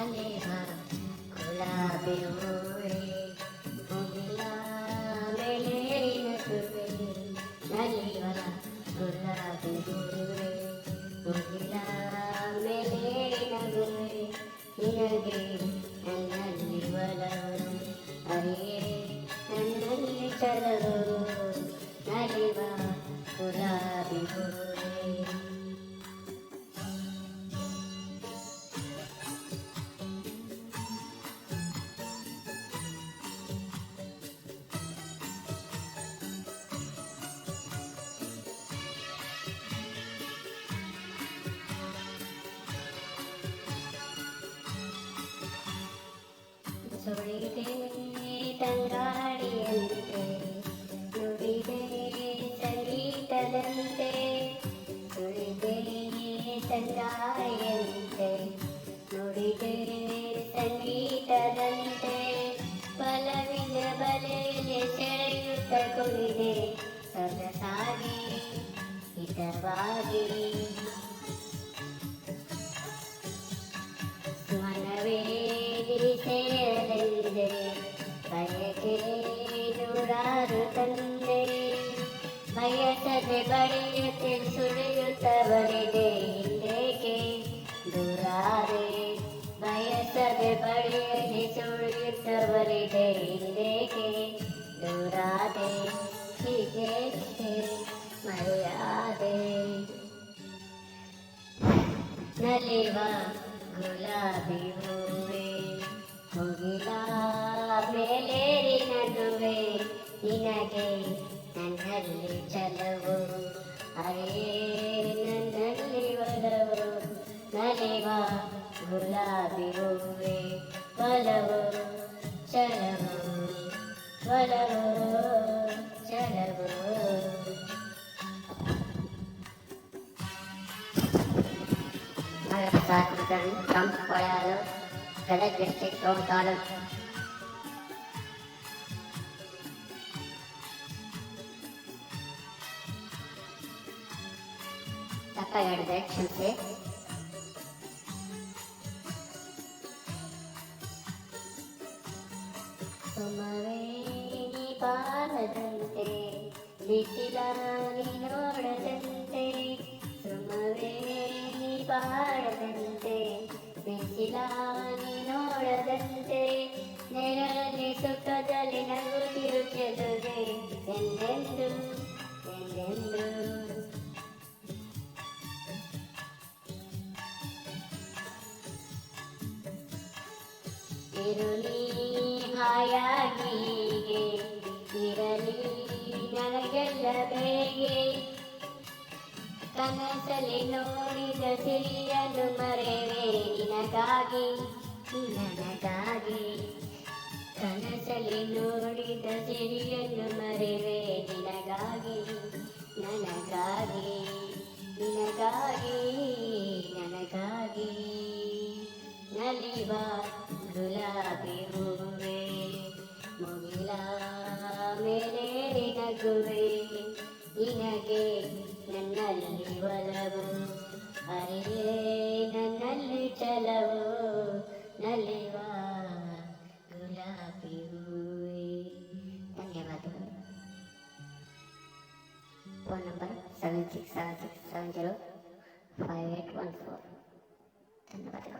Aleha, Kulabeo. ನನ್ನಲ್ಲಿ ಚಲವು ನಲಿವ ಗುಲಾಬಿ ಹೂವೆ ಸುಳಿದೆ ತಂಗಾಳಿಯಂತೆ ಸೊಗಸಾಗಿ ಹಿತವಾಗಿ ಮನವೇ ಸೇರಲೆಂದರೆ ಬಯಕೆ ನೂರಾರು ತಂದೆ ಬಯಸದೆ ಬಡಿಯುತ್ತೆ ಸುಳಿಯುತ್ತ ಬರಿದೆ ಹಿಂದೇಕೆ ದೂರಾರೆ ಬಯಸದೆ ಬಡಿಯದೆ ಸುಳಿಯುತ್ತ ಬರಿದೆ ನಲಿವ ಗುಲಾಬಿ ಹೂವೆ ಮುಗಿಲ ಮೇಲೇರಿ ನಡುವೆ ನಿನಗೆ ನನ್ನಲ್ಲಿ ಚಲವು ಅರೇ ನನ್ನಲ್ಲಿ ಒಲವು ನಲಿವ ಗುಲಾಬಿ ಹೂವೆ ಒಲವು ಚಲವು ಒಲವು ಸಾಕುತ್ತದೆ ತಂಪೊಳಲು ಗದಗ ಡಿಸ್ಟ್ರಿಕ್ಟ್ ರೋಡ್ ತಾಲೂಕು ತಪ್ಪಾಗಿ ಹೇಳಿದೆ ಕ್ಷಮಿಸಿ ಸುಮವೇ ನೀ ಬಾರದಂತೆ ಬಿಸಿಲಾಗಿ ಸುಖದಲ್ಲಿ ನಗುತ್ತಿರುತ್ತದೆ ಎಂದೆಂದು ಎಂದೆಂದು. ಇರಲಿ ಹಾಯಾಗಿ ಇರಲಿ ನನಗೆಲ್ಲ ಬೇಗೆ. ಕನಸಲ್ಲಿ ನೋಡಿದ ಸಿರಿಯನ್ನು ಮರೆವೆ ನಿನಗಾಗಿ, ನನಗಾಗಿ. ಕನಸಲ್ಲಿ ನೋಡಿದ ಸಿರಿಯನ್ನು ಮರೆವೆ ನಿನಗಾಗಿ, ನನಗಾಗಿ ನಿನಗಾಗಿ, ನನಗಾಗಿ. ನಲಿವ ಗುಲಾಬಿ ಹೂವೆ, ಮುಗಿಲ ಮೇಲೆ ನಗುವೆ ನಿನಗೆ ನನ್ನಲ್ಲಿ ಒಲವು, ಅರಿಯೇ ನನ್ನಲ್ಲಿ ಚಲವು phone number seven six seven six seven zero five eight one four. ధన్యవాదాలు.